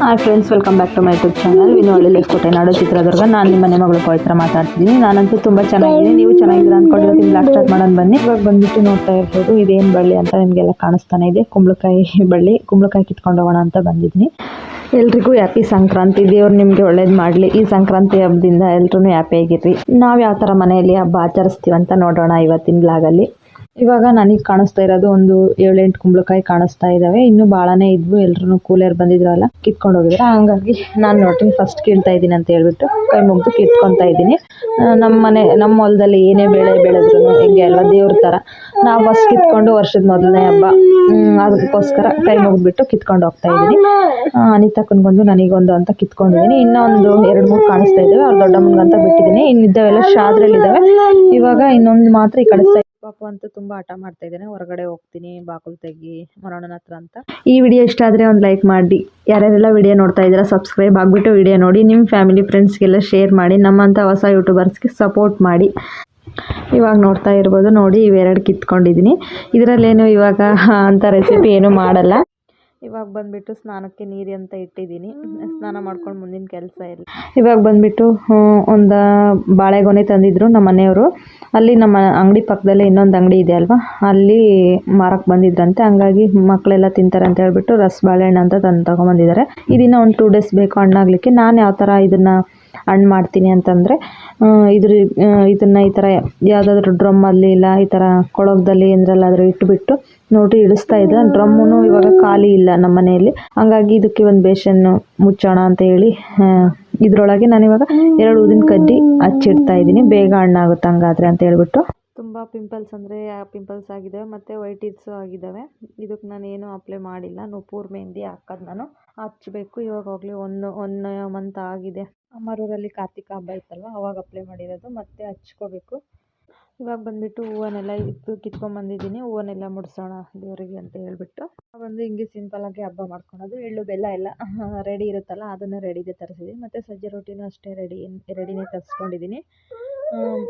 Hi friends welcome back to my YouTube channel ವಿನೋ ಹಳ್ಳಿ ಕೋಟೆ ನಾಡು ಚಿತ್ರದುರ್ಗ. ನಾನು ನಿಮ್ಮ ಮನೆ ಮಗಳು ಪವಿತ್ರ ಮಾತಾಡ್ತಿದ್ದೀನಿ. ನಾನಂತೂ ತುಂಬ ಚೆನ್ನಾಗಿದ್ದೀನಿ. ನೀವು ಚೆನ್ನಾಗಿದ್ದೀರಾ ಅಂದ್ಕೊಂಡು ಇವತ್ತಿನ ಸ್ಟಾರ್ಟ್ ಮಾಡೋಣ ಬನ್ನಿ. ಇವಾಗ ಬಂದ್ಬಿಟ್ಟು ನೋಡ್ತಾ ಇರ್ಬೋದು, ಇದೇನು ಬಳ್ಳಿ ಅಂತ ನಿಮಗೆಲ್ಲ ಕಾಣಿಸ್ತಾನೆ ಇದೆ. ಕುಂಬಳಕಾಯಿ ಬಳ್ಳಿ, ಕುಂಬಳಕಾಯಿ ಕಿತ್ಕೊಂಡು ಹೋಗೋಣ ಅಂತ ಬಂದಿದ್ದೀನಿ. ಎಲ್ರಿಗೂ ಹ್ಯಾಪಿ ಸಂಕ್ರಾಂತಿ. ದೇವ್ರು ನಿಮಗೆ ಒಳ್ಳೇದು ಮಾಡಲಿ. ಈ ಸಂಕ್ರಾಂತಿ ಹಬ್ಬದಿಂದ ಎಲ್ರೂ ಹ್ಯಾಪಿ ಆಗಿರ್ರಿ. ನಾವು ಯಾವ ಥರ ಮನೆಯಲ್ಲಿ ಹಬ್ಬ ಆಚರಿಸ್ತೀವಿ ಅಂತ ನೋಡೋಣ ಇವತ್ತಿನ ಬ್ಲಾಗಲ್ಲಿ ಇವಾಗ ನನಗೆ ಕಾಣಿಸ್ತಾ ಇರೋದು ಒಂದು ಏಳೆಂಟು ಕುಂಬಳಕಾಯಿ ಕಾಣಿಸ್ತಾ ಇದ್ದಾವೆ ಇನ್ನು ಭಾಳನೇ ಇದ್ವು ಎಲ್ರು ಕೂಲಿಯರ್ ಬಂದಿದ್ರಲ್ಲ, ಕಿತ್ಕೊಂಡು ಹೋಗಿದ್ರೆ. ಹಂಗಾಗಿ ನಾನು ನೋಡ್ತೀನಿ ಫಸ್ಟ್ ಕೀಳ್ತಾ ಇದ್ದೀನಿ ಅಂತ ಹೇಳ್ಬಿಟ್ಟು ಕೈ ಮುಗ್ದು ಕಿತ್ಕೊತಾ ಇದ್ದೀನಿ. ನಮ್ಮ ಮನೆ ನಮ್ಮ ಹೊಲದಲ್ಲಿ ಏನೇ ಬೆಳೆ ಬೆಳೆದ್ರು ಹಿಂಗೆ ಎಲ್ಲ ದೇವ್ರ ಥರ. ನಾವು ಫಸ್ಟ್ ಕಿತ್ಕೊಂಡು ವರ್ಷದ ಮೊದಲನೇ ಹಬ್ಬ ಅದಕ್ಕೋಸ್ಕರ ಕೈ ಮುಗಿದ್ಬಿಟ್ಟು ಕಿತ್ಕೊಂಡು ಹೋಗ್ತಾ ಇದ್ದೀನಿ. ಅನಿತಕ್ಕನ್ಗೊಂದು ನನಗೊಂದು ಅಂತ ಕಿತ್ಕೊಂಡಿದ್ದೀನಿ. ಇನ್ನೊಂದು ಎರಡು ಮೂರು ಕಾಣಿಸ್ತಾ ಇದ್ದಾವೆ ಅವ್ರ ದೊಡ್ಡಮ್ಮನಿಗಂತ ಬಿಟ್ಟಿದ್ದೀನಿ. ಇನ್ನಿದ್ದಾವೆಲ್ಲ ಶಾದ್ರಲ್ಲಿದ್ದಾವೆ. ಇವಾಗ ಇನ್ನೊಂದು ಮಾತ್ರ ಈ ಕಡೆ ಪಾಪು ಅಂತೂ ತುಂಬಾ ಹಠ ಮಾಡ್ತಾ ಇದ್ದಾನೆ. ಹೊರಗಡೆ ಹೋಗ್ತೀನಿ ಬಾಕಲ್ ತೆಗಿ ಮರೋಣನ ಹತ್ರ ಅಂತ. ಈ ವಿಡಿಯೋ ಇಷ್ಟ ಆದ್ರೆ ಒಂದು ಲೈಕ್ ಮಾಡಿ. ಯಾರ್ಯಾರೆಲ್ಲ ವಿಡಿಯೋ ನೋಡ್ತಾ ಇದ್ದೀರಾ, ಸಬ್ಸ್ಕ್ರೈಬ್ ಆಗಿಬಿಟ್ಟು ವಿಡಿಯೋ ನೋಡಿ. ನಿಮ್ಮ ಫ್ಯಾಮಿಲಿ, ಫ್ರೆಂಡ್ಸ್ಗೆಲ್ಲ ಶೇರ್ ಮಾಡಿ. ನಮ್ಮಂಥ ಹೊಸ ಯೂಟ್ಯೂಬರ್ಸ್ಗೆ ಸಪೋರ್ಟ್ ಮಾಡಿ. ಇವಾಗ ನೋಡ್ತಾ ಇರ್ಬೋದು. ನೋಡಿ, ಇವೆರಡು ಕಿತ್ಕೊಂಡಿದ್ದೀನಿ. ಇದರಲ್ಲೇನು ಇವಾಗ ಅಂತ ರೆಸಿಪಿ ಏನು ಮಾಡಲ್ಲ. ಇವಾಗ ಬಂದ್ಬಿಟ್ಟು ಸ್ನಾನಕ್ಕೆ ನೀರು ಅಂತ ಇಟ್ಟಿದ್ದೀನಿ. ಸ್ನಾನ ಮಾಡ್ಕೊಂಡು ಮುಂದಿನ ಕೆಲಸ ಇಲ್ಲ. ಇವಾಗ ಬಂದ್ಬಿಟ್ಟು ಒಂದು ಬಾಳೆಗೊನೆ ತಂದಿದ್ರು ನಮ್ಮ ಮನೆಯವರು. ಅಲ್ಲಿ ನಮ್ಮ ಅಂಗಡಿ ಪಕ್ಕದಲ್ಲೇ ಇನ್ನೊಂದು ಅಂಗಡಿ ಇದೆ ಅಲ್ವಾ? ಅಲ್ಲಿ ಮಾರಕ್ಕೆ ಬಂದಿದ್ರಂತೆ. ಹಂಗಾಗಿ ಮಕ್ಕಳೆಲ್ಲ ತಿಂತಾರೆ ಅಂತ ಹೇಳ್ಬಿಟ್ಟು ರಸ್ ಬಾಳೆಹಣ್ಣು ಅಂತ ತಂದು ತಗೊಂಬಂದಿದ್ದಾರೆ. ಇದನ್ನು ಒಂದು ಟೂ ಡೇಸ್ ಬೇಕು ಹಣ್ಣಾಗ್ಲಿಕ್ಕೆ. ನಾನು ಯಾವ ಥರ ಇದನ್ನು ಹಣ್ಣು ಮಾಡ್ತೀನಿ ಅಂತಂದರೆ ಇದ್ರ ಇದನ್ನು ಈ ಥರ ಯಾವುದಾದ್ರೂ ಡ್ರಮ್ಮಲ್ಲಿ ಇಲ್ಲ ಈ ಥರ ಕೊಳಗದಲ್ಲಿ ಏನರಲ್ಲಾದರೂ ಇಟ್ಬಿಟ್ಟು ನೋಡಿ ಇಳಿಸ್ತಾ ಇದ್ದೆ ಡ್ರಮ್ಮು ಇವಾಗ ಖಾಲಿ ಇಲ್ಲ ನಮ್ಮ ಮನೆಯಲ್ಲಿ. ಹಂಗಾಗಿ ಇದಕ್ಕೆ ಒಂದು ಬೇಷನ್ನು ಮುಚ್ಚೋಣ ಅಂತ ಹೇಳಿ ಇದರೊಳಗೆ ನಾನಿವಾಗ ಎರಡು ಊದಿನ ಕಡ್ಡಿ ಹಚ್ಚಿಡ್ತಾ ಇದ್ದೀನಿ. ಬೇಗ ಹಣ್ಣಾಗುತ್ತೆ ಹಂಗಾದ್ರೆ ಅಂತ ಹೇಳ್ಬಿಟ್ಟು. ತುಂಬ ಪಿಂಪಲ್ಸ್ ಅಂದರೆ ಪಿಂಪಲ್ಸ್ ಆಗಿದ್ದಾವೆ ಮತ್ತು ವೈಟ್ ಇಟ್ಸು ಆಗಿದ್ದಾವೆ ಇದಕ್ಕೆ ನಾನು ಏನೂ ಅಪ್ಲೈ ಮಾಡಿಲ್ಲ. ನೂಪೂರ್ ಮೆಹಂದಿ ಹಾಕೋದು ನಾನು. ಹಚ್ಚಬೇಕು ಇವಾಗ ಹೋಗಲಿ ಒಂದು ಒನ್ ಮಂತ್ ಆಗಿದೆ. ಅಮ್ಮರೂರಲ್ಲಿ ಕಾರ್ತಿಕ ಹಬ್ಬ ಇತ್ತಲ್ವ? ಅವಾಗ ಅಪ್ಲೈ ಮಾಡಿರೋದು. ಮತ್ತೆ ಹಚ್ಕೋಬೇಕು. ಇವಾಗ ಬಂದ್ಬಿಟ್ಟು ಹೂವನ್ನೆಲ್ಲ ಇತ್ತು ಕಿತ್ಕೊಂಡ್ಬಂದಿದ್ದೀನಿ ಹೂವನ್ನೆಲ್ಲ ಮುಡಿಸೋಣ ದೇವರಿಗೆ ಅಂತ ಹೇಳ್ಬಿಟ್ಟು. ಬಂದು ಹಿಂಗೆ ಸಿಂಪಲ್ಲಾಗಿ ಹಬ್ಬ ಮಾಡ್ಕೊಳೋದು. ಎಳ್ಳು, ಬೆಲ್ಲ ಎಲ್ಲ ರೆಡಿ ಇರುತ್ತಲ್ಲ, ಅದನ್ನು ರೆಡಿಗೆ ತರಿಸಿದ್ದೀನಿ ಮತ್ತು ಸಜ್ಜೆ ರೊಟ್ಟಿನೂ ಅಷ್ಟೇ ರೆಡಿ ರೆಡಿನೇ ತರಿಸ್ಕೊಂಡಿದ್ದೀನಿ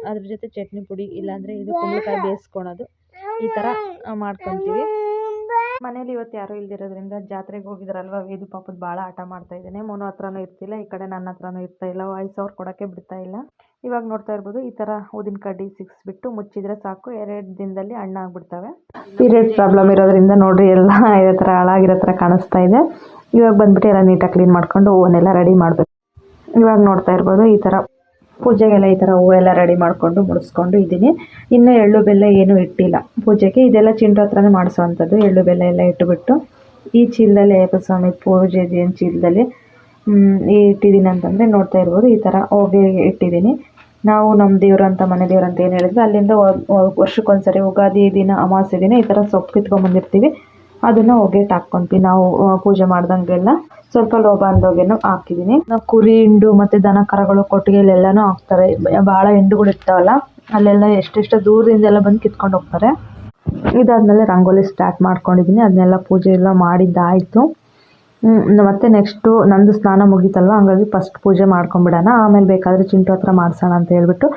ಅದ್ರ ಜೊತೆ ಚಟ್ನಿ ಪುಡಿ ಇಲ್ಲಾಂದರೆ ಇದು ಕುಂಬಳಕಾಯಿ ಬೇಯಿಸ್ಕೊಳೋದು. ಈ ಥರ ಮಾಡ್ಕೊತೀವಿ. ಮನೇಲಿ ಇವತ್ತು ಯಾರೂ ಇಲ್ದಿರೋದ್ರಿಂದ ಜಾತ್ರೆಗೆ ಹೋಗಿದ್ರಲ್ವ, ವೇದು ಪಾಪದ ಭಾಳ ಆಟ ಮಾಡ್ತಾ ಇದ್ದಾನೆ. ಮೋನು ಹತ್ರನೂ ಇರ್ತಿಲ್ಲ, ಈ ಕಡೆ ನನ್ನ ಹತ್ರನೂ ಇರ್ತಾ ಇಲ್ಲ, ವಾಯ್ಸ್ ಅವ್ರು ಕೊಡೋಕ್ಕೆ ಬಿಡ್ತಾ ಇಲ್ಲ. ಇವಾಗ ನೋಡ್ತಾ ಇರ್ಬೋದು ಈ ಥರ ಊದಿನ ಕಡ್ಡಿ ಸಿಕ್ಸ್ಬಿಟ್ಟು ಮುಚ್ಚಿದ್ರೆ ಸಾಕು. ಎರಡು ದಿನದಲ್ಲಿ ಹಣ್ಣಾಗ್ಬಿಡ್ತವೆ ಪೀರಿಯಡ್ ಪ್ರಾಬ್ಲಮ್ ಇರೋದ್ರಿಂದ ನೋಡ್ರಿ ಎಲ್ಲ ಇದೇ ಥರ ಹಾಳಾಗಿರೋ ಥರ ಕಾಣಿಸ್ತಾ ಇದೆ. ಇವಾಗ ಬಂದ್ಬಿಟ್ಟು ಎಲ್ಲ ನೀಟಾಗಿ ಕ್ಲೀನ್ ಮಾಡ್ಕೊಂಡು ಹೂವನ್ನೆಲ್ಲ ರೆಡಿ ಮಾಡಬೇಕು. ಇವಾಗ ನೋಡ್ತಾ ಇರ್ಬೋದು ಈ ಥರ ಪೂಜೆಗೆಲ್ಲ ಈ ಥರ ಹೂವೆಲ್ಲ ರೆಡಿ ಮಾಡಿಕೊಂಡು ಮುಡಿಸ್ಕೊಂಡು ಇದ್ದೀನಿ. ಇನ್ನು ಎಳ್ಳು ಬೆಲ್ಲ ಏನೂ ಇಟ್ಟಿಲ್ಲ. ಪೂಜೆಗೆ ಇದೆಲ್ಲ ಚಿಂಡು ಹತ್ರನೇ ಮಾಡಿಸೋವಂಥದ್ದು. ಎಳ್ಳು ಬೆಲ್ಲ ಎಲ್ಲ ಇಟ್ಟುಬಿಟ್ಟು ಈ ಚೀಲದಲ್ಲಿ ಅಯ್ಯಪ್ಪ ಸ್ವಾಮಿ ಪೂಜೆ ಏನು ಚೀಲದಲ್ಲಿ ಇಟ್ಟಿದ್ದೀನಿ ಅಂತಂದರೆ ನೋಡ್ತಾ ಇರ್ಬೋದು. ಈ ಥರ ಹೋಗಿ ಇಟ್ಟಿದ್ದೀನಿ. ನಾವು ನಮ್ಮ ದೇವ್ರು ಅಂತ, ಮನೆ ದೇವ್ರು ಅಂತ ಏನು ಹೇಳಿದ್ರೆ ಅಲ್ಲಿಂದ ವರ್ಷಕ್ಕೊಂದ್ಸರಿ ಯುಗಾದಿ ದಿನ, ಅಮಾವಾಸ್ಯೆ ದಿನ ಈ ಥರ ಸೊಪ್ಪು ಕಿತ್ಕೊಂಡ್ಬಂದಿರ್ತೀವಿ ಅದನ್ನು ಒಗೆಟ್ ಹಾಕ್ಕೊಂತೀವಿ ನಾವು ಪೂಜೆ ಮಾಡ್ದಂಗೆಲ್ಲ ಸ್ವಲ್ಪ ಲೋಭ ಅಂದೋಗೇನು ಹಾಕಿದ್ದೀನಿ ನಾವು ಕುರಿ, ಹಿಂಡು ಮತ್ತು ದನ ಕರಗಳು ಕೊಟ್ಟಿಗೆಲೆಲ್ಲನೂ ಹಾಕ್ತಾರೆ. ಭಾಳ ಹಿಂಡುಗಳು ಇರ್ತಾವಲ್ಲ, ಅಲ್ಲೆಲ್ಲ ಎಷ್ಟೆಷ್ಟು ದೂರದಿಂದೆಲ್ಲ ಬಂದು ಕಿತ್ಕೊಂಡು ಹೋಗ್ತಾರೆ. ಇದಾದ್ಮೇಲೆ ರಂಗೋಲಿ ಸ್ಟಾರ್ಟ್ ಮಾಡ್ಕೊಂಡಿದ್ದೀನಿ ಅದನ್ನೆಲ್ಲ ಪೂಜೆ ಎಲ್ಲ ಮಾಡಿದ್ದಾಯಿತು. ಮತ್ತೆ ನೆಕ್ಸ್ಟು ನಂದು ಸ್ನಾನ ಮುಗೀತಲ್ವ? ಹಂಗಾಗಿ ಫಸ್ಟ್ ಪೂಜೆ ಮಾಡ್ಕೊಂಬಿಡೋಣ. ಆಮೇಲೆ ಬೇಕಾದರೆ ಚಿಂಟು ಹತ್ರ ಮಾಡಿಸೋಣ ಅಂತ ಹೇಳ್ಬಿಟ್ಟು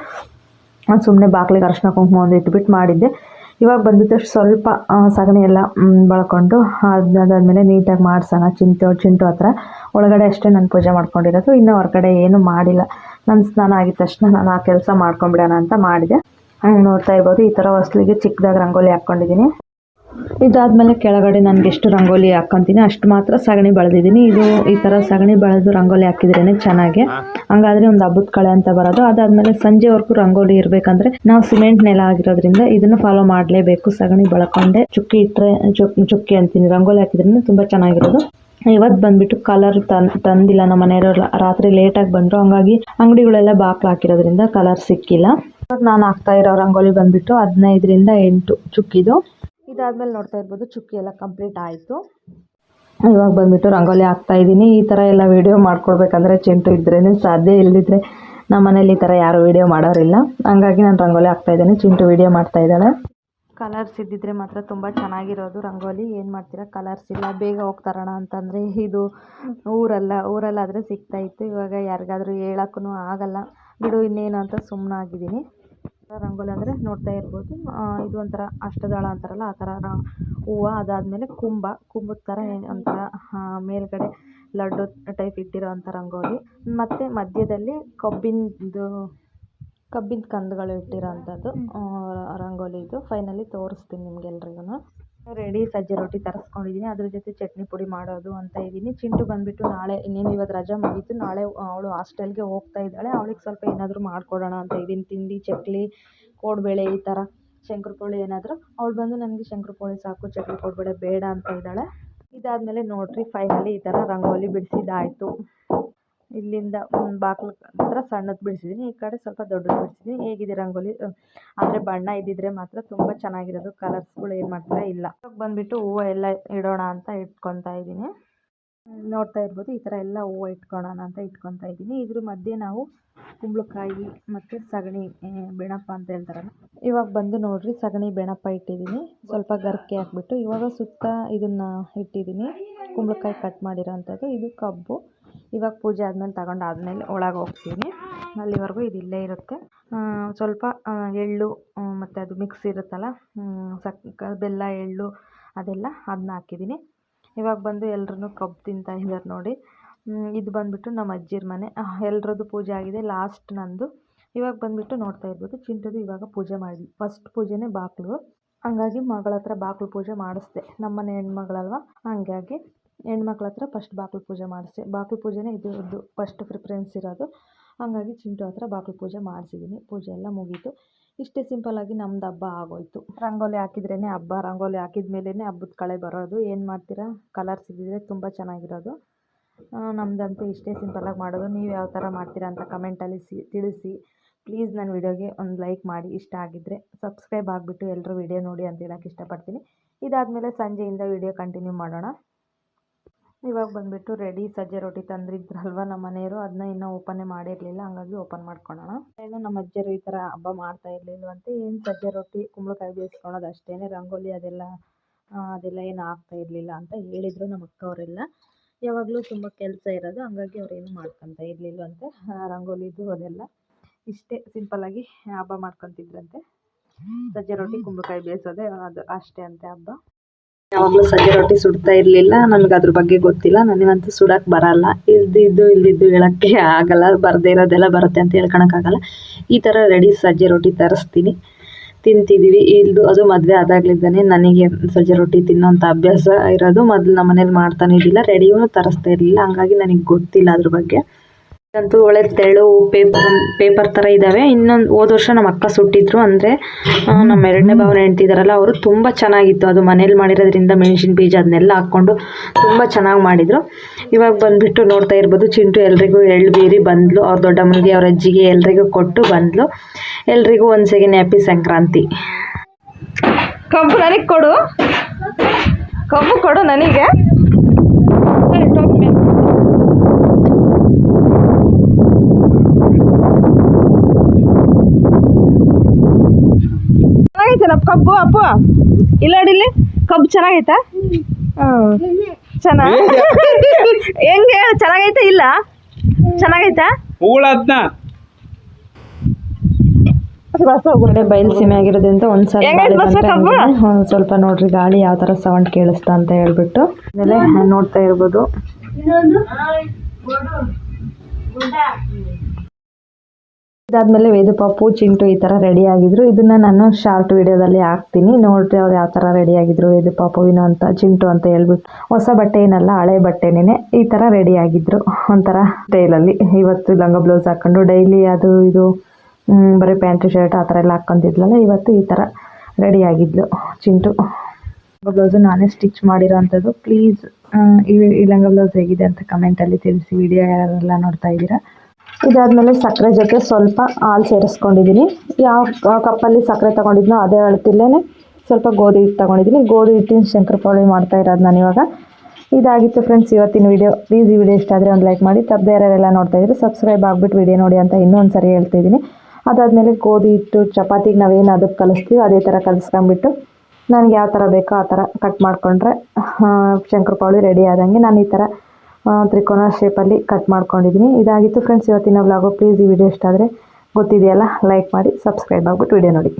ಸುಮ್ಮನೆ ಬಾಗಿಲಿಗೆ ಅರಶಿನ ಕುಂಕುಮ ಒಂದು ಇಟ್ಬಿಟ್ಟು ಮಾಡಿದ್ದೆ. ಇವಾಗ ಬಂದಿದ್ದು ಸ್ವಲ್ಪ ಸಗಣಿ ಎಲ್ಲ ಬಳ್ಕೊಂಡು ಅದಾದ್ಮೇಲೆ ನೀಟಾಗಿ ಮಾಡಿಸೋಣ ಚಿಂಟು ಚಿಂಟು ಹತ್ರ. ಒಳಗಡೆ ಅಷ್ಟೇ ನಾನು ಪೂಜೆ ಮಾಡ್ಕೊಂಡಿರೋದು. ಇನ್ನೂ ಹೊರಗಡೆ ಏನೂ ಮಾಡಿಲ್ಲ. ನನ್ನ ಸ್ನಾನ ಆಗಿದ ತಕ್ಷಣ ನಾನು ಆ ಕೆಲಸ ಮಾಡ್ಕೊಂಬಿಡೋಣ ಅಂತ ಮಾಡಿದೆ. ಹಂಗೆ ನೋಡ್ತಾ ಇರ್ಬೋದು. ಈ ಥರ ಹೊಸ್ಲಿಗೆ ಚಿಕ್ಕದಾಗಿ ರಂಗೋಲಿ ಹಾಕ್ಕೊಂಡಿದ್ದೀನಿ ಇದಾದ್ಮೇಲೆ ಕೆಳಗಡೆ ನನಗೆ ಎಷ್ಟು ರಂಗೋಲಿ ಹಾಕ್ಕೊಂತೀನಿ ಅಷ್ಟು ಮಾತ್ರ ಸಗಣಿ ಬೆಳೆದಿದ್ದೀನಿ. ಇದು ಈ ಥರ ಸಗಣಿ ಬೆಳೆದು ರಂಗೋಲಿ ಹಾಕಿದ್ರೇ ಚೆನ್ನಾಗಿ. ಹಂಗಾದ್ರೆ ಒಂದು ಹಬ್ಬದ ಕಳೆ ಅಂತ ಬರೋದು. ಅದಾದ್ಮೇಲೆ ಸಂಜೆವರೆಗೂ ರಂಗೋಲಿ ಇರಬೇಕಂದ್ರೆ ನಾವು ಸಿಮೆಂಟ್ ನೆಲ ಆಗಿರೋದ್ರಿಂದ ಇದನ್ನು ಫಾಲೋ ಮಾಡಲೇಬೇಕು. ಸಗಣಿ ಬಳಕೊಂಡೆ ಚುಕ್ಕಿ ಇಟ್ಟರೆ ಚುಕ್ ಚುಕ್ಕಿ ಅಂತೀನಿ. ರಂಗೋಲಿ ಹಾಕಿದ್ರೆ ತುಂಬ ಚೆನ್ನಾಗಿರೋದು. ಇವತ್ತು ಬಂದ್ಬಿಟ್ಟು ಕಲರ್ ತನ್ ತಂದಿಲ್ಲ. ನಮ್ಮ ಮನೆಯವರು ರಾತ್ರಿ ಲೇಟಾಗಿ ಬಂದರು. ಹಂಗಾಗಿ ಅಂಗಡಿಗಳೆಲ್ಲ ಬಾಕ್ಲು ಹಾಕಿರೋದ್ರಿಂದ ಕಲರ್ ಸಿಕ್ಕಿಲ್ಲ. ನಾನು ಹಾಕ್ತಾ ಇರೋ ರಂಗೋಲಿ ಬಂದ್ಬಿಟ್ಟು ಹದಿನೈದರಿಂದ ಎಂಟು ಚುಕ್ಕಿದು. ಇದಾದ್ಮೇಲೆ ನೋಡ್ತಾ ಇರ್ಬೋದು, ಚುಕ್ಕಿ ಎಲ್ಲ ಕಂಪ್ಲೀಟ್ ಆಯಿತು. ಇವಾಗ ಬಂದ್ಬಿಟ್ಟು ರಂಗೋಲಿ ಹಾಕ್ತಾ ಇದ್ದೀನಿ. ಈ ಥರ ಎಲ್ಲ ವೀಡಿಯೋ ಮಾಡ್ಕೊಡ್ಬೇಕಂದ್ರೆ ಚಿಂಟು ಇದ್ರೇ ಸಾಧ್ಯ. ಇಲ್ಲದಿದ್ರೆ ನಮ್ಮ ಮನೇಲಿ ಈ ಥರ ಯಾರು ವೀಡಿಯೋ ಮಾಡೋರಿಲ್ಲ. ಹಂಗಾಗಿ ನಾನು ರಂಗೋಲಿ ಹಾಕ್ತಾ ಇದ್ದೀನಿ. ಚಿಂಟು ವೀಡಿಯೋ ಮಾಡ್ತಾ ಇದ್ದಾಳೆ. ಕಲರ್ಸ್ ಇದ್ದಿದ್ರೆ ಮಾತ್ರ ತುಂಬ ಚೆನ್ನಾಗಿರೋದು ರಂಗೋಲಿ. ಏನು ಮಾಡ್ತೀರಾ? ಕಲರ್ಸ್ ಇಲ್ಲ. ಬೇಗ ಹೋಗ್ತಾರಣ ಅಂತಂದರೆ ಇದು ಊರಲ್ಲ. ಊರಲ್ಲಾದರೆ ಸಿಗ್ತಾಯಿತ್ತು ಇವಾಗ ಯಾರಿಗಾದ್ರೂ ಹೇಳೋಕ್ಕೂ ಆಗಲ್ಲ. ಬಿಡು, ಇನ್ನೇನು ಅಂತ ಸುಮ್ಮನಾಗಿದ್ದೀನಿ ರಂಗೋಲಿ ಅಂದರೆ ನೋಡ್ತಾ ಇರ್ಬೋದು. ಇದು ಒಂಥರ ಅಷ್ಟದಳ ಅಂತಾರಲ್ಲ, ಆ ಥರ ಹೂವು ಅದಾದಮೇಲೆ ಕುಂಭ ಕುಂಭದ ಥರ ಒಂಥರ ಮೇಲುಗಡೆ ಮೇಲ್ಗಡೆ ಲಡ್ಡು ಟೈಪ್ ಇಟ್ಟಿರೋವಂಥ ರಂಗೋಲಿ. ಮತ್ತು ಮಧ್ಯದಲ್ಲಿ ಕಬ್ಬಿನದು ಕಬ್ಬಿನ ಕಂದಗಳು ಇಟ್ಟಿರೋವಂಥದ್ದು ರಂಗೋಲಿ ಇದು. ಫೈನಲಿ ತೋರಿಸ್ತೀನಿ ನಿಮ್ಗೆಲ್ರಿಗೂ ರೆಡಿ ಸಜ್ಜೆ ರೊಟ್ಟಿ ತರಿಸ್ಕೊಂಡಿದ್ದೀನಿ. ಅದ್ರ ಜೊತೆ ಚಟ್ನಿ ಪುಡಿ ಮಾಡೋದು ಅಂತ ಇದ್ದೀನಿ. ಚಿಂಟು ಬಂದುಬಿಟ್ಟು ನಾಳೆ, ಇನ್ನೇನು ಇವತ್ತು ರಜೆ ಮುಗೀತು. ನಾಳೆ ಅವಳು ಹಾಸ್ಟೆಲ್ಗೆ ಹೋಗ್ತಾ ಇದ್ದಾಳೆ. ಅವಳಿಗೆ ಸ್ವಲ್ಪ ಏನಾದರೂ ಮಾಡಿಕೊಡೋಣ ಅಂತ ಇದ್ದೀನಿ. ತಿಂಡಿ, ಚಕ್ಲಿ, ಕೋಡುಬೇಳೆ ಈ ಥರ ಶಂಕರಪೋಳಿ ಏನಾದರೂ. ಅವಳು ಬಂದು ನನಗೆ ಶಂಕರಪೋಳಿ ಸಾಕು, ಚಕ್ಲಿ ಕೊಡಬೇಡ ಬೇಡ ಅಂತ ಇದ್ದಾಳೆ. ಇದಾದಮೇಲೆ ನೋಡಿರಿ ಫೈನಲಿ ಈ ಥರ ರಂಗೋಲಿ ಬಿಡಿಸಿದ್ದಾಯಿತು. ಇಲ್ಲಿಂದ ಬಾಕ್ಲ ಹತ್ರ ಸಣ್ಣದು ಬಿಡಿಸಿದ್ದೀನಿ ಈ ಕಡೆ ಸ್ವಲ್ಪ ದೊಡ್ಡದು ಬಿಡಿಸಿದ್ದೀನಿ ಹೇಗಿದೆ ರಂಗೋಲಿ? ಆದರೆ ಬಣ್ಣ ಇದ್ದಿದ್ರೆ ಮಾತ್ರ ತುಂಬ ಚೆನ್ನಾಗಿರೋದು. ಕಲರ್ಸ್ಗಳು ಏನು ಮಾಡ್ತಾ ಇಲ್ಲ. ಬಂದುಬಿಟ್ಟು ಹೂವು ಎಲ್ಲ ಇಡೋಣ ಅಂತ ಇಟ್ಕೊತಾ ಇದ್ದೀನಿ. ನೋಡ್ತಾ ಇರ್ಬೋದು, ಈ ಥರ ಎಲ್ಲ ಹೂವು ಇಟ್ಕೊಳ್ಳೋಣ ಅಂತ ಇಟ್ಕೊತಾ ಇದ್ದೀನಿ. ಇದ್ರ ಮಧ್ಯೆ ನಾವು ಕುಂಬಳಕಾಯಿ ಮತ್ತು ಸಗಣಿ ಬೆಣಪ್ಪ ಅಂತ ಹೇಳ್ತಾರಲ್ಲ. ಇವಾಗ ಬಂದು ನೋಡಿರಿ, ಸಗಣಿ ಬೆಣಪ್ಪ ಇಟ್ಟಿದ್ದೀನಿ. ಸ್ವಲ್ಪ ಗರ್ಕೆ ಹಾಕ್ಬಿಟ್ಟು ಇವಾಗ ಸುತ್ತ ಇದನ್ನು ಇಟ್ಟಿದ್ದೀನಿ. ಕುಂಬಳಕಾಯಿ ಕಟ್ ಮಾಡಿರೋ ಅಂಥದ್ದು ಇದು ಕಬ್ಬು. ಇವಾಗ ಪೂಜೆ ಆದಮೇಲೆ ತಗೊಂಡು ಆದಮೇಲೆ ಒಳಗೆ ಹೋಗ್ತೀನಿ. ಅಲ್ಲಿವರೆಗೂ ಇದು ಇಲ್ಲೇ ಇರುತ್ತೆ. ಸ್ವಲ್ಪ ಎಳ್ಳು ಮತ್ತು ಅದು ಮಿಕ್ಸ್ ಇರುತ್ತಲ್ಲ ಸಕ್ಕ ಸಕ್ ಬೆಲ್ಲ, ಎಳ್ಳು ಅದೆಲ್ಲ ಅದನ್ನ ಹಾಕಿದ್ದೀನಿ. ಇವಾಗ ಬಂದು ಎಲ್ರೂ ಕಬ್ಬು ತಿಂತಾ ಇದ್ದಾರೆ ನೋಡಿ. ಇದು ಬಂದುಬಿಟ್ಟು ನಮ್ಮ ಅಜ್ಜಿರ ಮನೆ. ಎಲ್ರದ್ದು ಪೂಜೆ ಆಗಿದೆ ಲಾಸ್ಟ್ ನಂದು. ಇವಾಗ ಬಂದುಬಿಟ್ಟು ನೋಡ್ತಾ ಇರ್ಬೋದು ಚಿಂಟದು ಇವಾಗ ಪೂಜೆ ಮಾಡಿ ಫಸ್ಟ್ ಪೂಜೆನೇ ಬಾಗಿಲು ಹಂಗಾಗಿ ಮಗಳ ಹತ್ರ ಬಾಗಿಲು ಪೂಜೆ ಮಾಡಿಸ್ದೆ. ನಮ್ಮನೆ ಹೆಣ್ಮಗಳಲ್ವ? ಹಂಗಾಗಿ ಹೆಣ್ಮಕ್ಳ ಹತ್ರ ಫಸ್ಟ್ ಬಾಗಿಲು ಪೂಜೆ ಮಾಡಿಸಿ ಬಾಗಿಲು ಪೂಜೆನೇ ಇದು ಫಸ್ಟ್ ಪ್ರಿಫರೆನ್ಸ್ ಇರೋದು. ಹಂಗಾಗಿ ಚಿಂಟು ಹತ್ರ ಬಾಗಿಲು ಪೂಜೆ ಮಾಡಿಸಿದ್ದೀನಿ ಪೂಜೆ ಎಲ್ಲ ಮುಗೀತು. ಇಷ್ಟೇ ಸಿಂಪಲ್ಲಾಗಿ ನಮ್ದು ಹಬ್ಬ ಆಗೋಯ್ತು. ರಂಗೋಲಿ ಹಾಕಿದ್ರೇ ಹಬ್ಬ, ರಂಗೋಲಿ ಹಾಕಿದ ಮೇಲೇ ಹಬ್ಬದ ಕಳೆ ಬರೋದು. ಏನು ಮಾಡ್ತೀರಾ? ಕಲರ್ಸ್ ಇದ್ದಿದ್ರೆ ತುಂಬ ಚೆನ್ನಾಗಿರೋದು. ನಮ್ದಂತೂ ಇಷ್ಟೇ ಸಿಂಪಲ್ಲಾಗಿ ಮಾಡೋದು. ನೀವು ಯಾವ ಥರ ಮಾಡ್ತೀರಾ ಅಂತ ಕಮೆಂಟಲ್ಲಿ ಸಿ, ತಿಳಿಸಿ. ಪ್ಲೀಸ್ ನನ್ನ ವಿಡಿಯೋಗೆ ಒಂದು ಲೈಕ್ ಮಾಡಿ. ಇಷ್ಟ ಆಗಿದ್ದರೆ ಸಬ್ಸ್ಕ್ರೈಬ್ ಆಗಿಬಿಟ್ಟು ಎಲ್ಲರೂ ವಿಡಿಯೋ ನೋಡಿ ಅಂತ ಹೇಳೋಕ್ಕೆ ಇಷ್ಟಪಡ್ತೀನಿ. ಇದಾದಮೇಲೆ ಸಂಜೆಯಿಂದ ವಿಡಿಯೋ ಕಂಟಿನ್ಯೂ ಮಾಡೋಣ. ಇವಾಗ ಬಂದುಬಿಟ್ಟು ರೆಡಿ ಸಜ್ಜೆ ರೊಟ್ಟಿ ತಂದಿದ್ರಲ್ವ ನಮ್ಮ ಮನೆಯವರು. ಅದನ್ನ ಇನ್ನೂ ಓಪನ್ನೇ ಮಾಡಿರಲಿಲ್ಲ. ಹಂಗಾಗಿ ಓಪನ್ ಮಾಡ್ಕೊಳ್ಳೋಣ ಏನು ನಮ್ಮ ಅಜ್ಜರು ಈ ಥರ ಹಬ್ಬ ಮಾಡ್ತಾ ಇರಲಿಲ್ವಂತೆ. ಏನು ಸಜ್ಜೆ ರೊಟ್ಟಿ, ಕುಂಬಳಕಾಯಿ ಬೇಯಿಸ್ಕೊಳೋದು ಅಷ್ಟೇ ರಂಗೋಲಿ ಅದೆಲ್ಲ ಅದೆಲ್ಲ ಏನು ಆಗ್ತಾ ಇರಲಿಲ್ಲ ಅಂತ ಹೇಳಿದರು ನಮ್ಮ ಅಕ್ಕವರೆಲ್ಲ. ಯಾವಾಗಲೂ ತುಂಬ ಕೆಲಸ ಇರೋದು. ಹಂಗಾಗಿ ಅವ್ರೇನು ಮಾಡ್ಕೊತ ಇರಲಿಲ್ವಂತೆ. ರಂಗೋಲಿದು ಅದೆಲ್ಲ ಇಷ್ಟೇ ಸಿಂಪಲ್ಲಾಗಿ ಹಬ್ಬ ಮಾಡ್ಕೊತಿದ್ರಂತೆ. ಸಜ್ಜೆ ರೊಟ್ಟಿ, ಕುಂಬಳಕಾಯಿ ಬೇಯಿಸೋದೇ ಅದು ಅಷ್ಟೇ ಅಂತೆ ಹಬ್ಬ. ಯಾವಾಗಲೂ ಸಜ್ಜೆ ರೊಟ್ಟಿ ಸುಡ್ತಾ ಇರಲಿಲ್ಲ. ನನಗೆ ಅದ್ರ ಬಗ್ಗೆ ಗೊತ್ತಿಲ್ಲ. ನನಗಂತೂ ಸುಡಕ್ಕೆ ಬರಲ್ಲ. ಇಲ್ದಿದ್ದು ಇಲ್ದಿದ್ದು ಹೇಳಕ್ಕೆ ಆಗಲ್ಲ. ಬರದೇ ಇರೋದೆಲ್ಲ ಬರುತ್ತೆ ಅಂತ ಹೇಳ್ಕೊಳಕ್ಕಾಗಲ್ಲ ಈ ತರ ರೆಡಿ ಸಜ್ಜೆ ರೊಟ್ಟಿ ತರಿಸ್ತೀನಿ. ತಿಂತಿದೀವಿ. ಇಲ್ದು, ಅದು ಮದ್ವೆ ಆದಾಗ್ಲಿದ್ದಾನೆ. ನನಗೆ ಸಜ್ಜೆ ರೊಟ್ಟಿ ತಿನ್ನೋಂಥ ಅಭ್ಯಾಸ ಇರೋದು. ಮೊದಲು ನಮ್ಮ ಮನೇಲಿ ಮಾಡ್ತಾನೆ ಇದಿಲ್ಲ ರೆಡಿಯೂ ತರಿಸ್ತಾ ಇರಲಿಲ್ಲ. ಹಂಗಾಗಿ ನನಗೆ ಗೊತ್ತಿಲ್ಲ ಅದ್ರ ಬಗ್ಗೆ. ಇದಂತೂ ಒಳ್ಳೆ ತೆಳು, ಪೇಪರ್ ಪೇಪರ್ ಥರ ಇದ್ದಾವೆ ಇನ್ನೊಂದು ಹೋದ ವರ್ಷ ನಮ್ಮ ಅಕ್ಕ ಸುಟ್ಟಿದ್ರು ಅಂದರೆ ನಮ್ಮ ಎರಡನೇ ಭಾವನೆ ಹೆಂಡ್ತಿದಾರಲ್ಲ ಅವರು ತುಂಬ ಚೆನ್ನಾಗಿತ್ತು. ಅದು ಮನೇಲಿ ಮಾಡಿರೋದ್ರಿಂದ ಮೆಣಸಿನ ಬೀಜ ಅದನ್ನೆಲ್ಲ ಹಾಕ್ಕೊಂಡು ತುಂಬ ಚೆನ್ನಾಗಿ ಮಾಡಿದರು. ಇವಾಗ ಬಂದ್ಬಿಟ್ಟು ನೋಡ್ತಾ ಇರ್ಬೋದು, ಚಿಂಟು ಎಲ್ರಿಗೂ ಎಳ್ಳು ಬೀರಿ ಬಂದ್ಲು. ಅವ್ರ ದೊಡ್ಡಮ್ಮನಿಗೆ ಅವ್ರ ಅಜ್ಜಿಗೆ ಎಲ್ರಿಗೂ ಕೊಟ್ಟು ಬಂದ್ಲು. ಎಲ್ರಿಗೂ ಒಂದು ಸೆಕೆಂಡ್ ಹ್ಯಾಪಿ ಸಂಕ್ರಾಂತಿ. ಕಬ್ಬು ನನಗೆ ಕೊಡು. ಕಬ್ಬು ಕೊಡು ನನಗೆ. ಚೆನ್ನಾಗೈತಲ್ಲ? ಕಬ್ಬು ಅಪ್ಪು? ಇಲ್ಲ ಅಡಿಲಿ ಕಬ್ಬು ಚೆನ್ನಾಗೈತಾ? ಚೆನ್ನಾಗ ಹೆಂಗೆ? ಹೇಳು ಚೆನ್ನಾಗೈತೆ ಇಲ್ಲ? ಚೆನ್ನಾಗೈತಾ? ಬಯಲು ಸೀಮೆ ಆಗಿರೋದ್ರಿಂದ ಒಂದ್ಸಲ? ಒಂದ್ ಸ್ವಲ್ಪ ನೋಡ್ರಿ ಗಾಳಿ ಯಾವ ತರ ಸೌಂಡ್ ಕೇಳಿಸ್ತಾ ಅಂತ ಹೇಳ್ಬಿಟ್ಟು. ಆಮೇಲೆ ನೋಡ್ತಾ ಇರ್ಬೋದು. ಇದಾದ್ಮೇಲೆ ವೇದುಪಾಪು ಚಿಂಟು ಈ ಥರ ರೆಡಿ ಆಗಿದ್ರು. ಇದನ್ನ ನಾನು ಶಾರ್ಟ್ ವಿಡಿಯೋದಲ್ಲಿ ಹಾಕ್ತೀನಿ. ನೋಡ್ರಿ ಅವ್ರು ಯಾವ ಥರ ರೆಡಿ ಆಗಿದ್ರು ವೇದಪಾಪುವಿನ ಅಂತ, ಚಿಂಟು ಅಂತ ಹೇಳ್ಬಿಟ್ಟು. ಹೊಸ ಬಟ್ಟೆ ಏನಲ್ಲ, ಹಳೆ ಬಟ್ಟೆನೇ ಈ ಥರ ರೆಡಿ ಆಗಿದ್ರು. ಒಂಥರ ಸ್ಟೈಲಲ್ಲಿ ಇವತ್ತು ಲಂಗ ಬ್ಲೌಸ್ ಹಾಕೊಂಡು ಡೈಲಿ ಅದು ಇದು ಬರೀ ಪ್ಯಾಂಟ್ ಶರ್ಟ್ ಆ ಥರ ಎಲ್ಲ ಹಾಕ್ಕೊಂತಿದ್ಲಲ್ಲ ಇವತ್ತು ಈ ಥರ ರೆಡಿ ಆಗಿದ್ಲು ಚಿಂಟು. ಬ್ಲೌಸು ನಾನೇ ಸ್ಟಿಚ್ ಮಾಡಿರೋ ಅಂಥದ್ದು ಪ್ಲೀಸ್ ಈ ಈ ಲಂಗ ಬ್ಲೌಸ್ ಹೇಗಿದೆ ಅಂತ ಕಮೆಂಟಲ್ಲಿ ತಿಳಿಸಿ. ವಿಡಿಯೋ ಯಾರೆಲ್ಲ ನೋಡ್ತಾ ಇದ್ದೀರಾ? ಇದಾದಮೇಲೆ ಸಕ್ಕರೆ ಜೊತೆ ಸ್ವಲ್ಪ ಹಾಲು ಸೇರಿಸ್ಕೊಂಡಿದ್ದೀನಿ. ಯಾವ ಕಪ್ಪಲ್ಲಿ ಸಕ್ಕರೆ ತೊಗೊಂಡಿದ್ನೋ ಅದೇ ಅಳತಿಲ್ಲೇ ಸ್ವಲ್ಪ ಗೋಧಿ ಹಿಟ್ಟು ತೊಗೊಂಡಿದ್ದೀನಿ. ಗೋಧಿ ಹಿಟ್ಟಿನ ಶಂಕರಪಾಳಿ ಮಾಡ್ತಾ ಇರೋದು ನಾನು ಇವಾಗ. ಇದಾಗಿತ್ತು ಫ್ರೆಂಡ್ಸ್ ಇವತ್ತಿನ ವಿಡಿಯೋ ಪ್ಲೀಸ್ ಈ ವಿಡಿಯೋ ಇಷ್ಟ ಆದರೆ ಒಂದು ಲೈಕ್ ಮಾಡಿ. ತಪ್ಪದೇ ಯಾರೆಲ್ಲ ನೋಡ್ತಾ ಇದ್ರೆ ಸಬ್ಸ್ಕ್ರೈಬ್ ಆಗಿಬಿಟ್ಟು ವಿಡಿಯೋ ನೋಡಿ ಅಂತ ಇನ್ನೊಂದು ಸರಿ ಹೇಳ್ತಿದ್ದೀನಿ ಅದಾದಮೇಲೆ ಗೋಧಿ ಹಿಟ್ಟು, ಚಪಾತಿಗೆ ನಾವೇನು ಅದಕ್ಕೆ ಕಲಿಸ್ತೀವಿ ಅದೇ ಥರ ಕಲಿಸ್ಕೊಂಬಿಟ್ಟು ನನಗೆ ಯಾವ ಥರ ಬೇಕೋ ಆ ಥರ ಕಟ್ ಮಾಡಿಕೊಂಡ್ರೆ ಶಂಕರಪಾಳಿ ರೆಡಿ ಆದಂಗೆ ನಾನು ಈ ಥರ ತ್ರಿಕೋನ ಶೇಪಲ್ಲಿ ಕಟ್ ಮಾಡ್ಕೊಂಡಿದ್ದೀನಿ ಇದಾಗಿತ್ತು ಫ್ರೆಂಡ್ಸ್ ಇವತ್ತಿನ ವ್ಲಾಗು ಪ್ಲೀಸ್ ಈ ವಿಡಿಯೋ ಇಷ್ಟ ಆದರೆ ಗೊತ್ತಿದೆಯಲ್ಲ ಲೈಕ್ ಮಾಡಿ ಸಬ್ಸ್ಕ್ರೈಬ್ ಆಗ್ಬಿಟ್ಟು ವಿಡಿಯೋ ನೋಡಿ.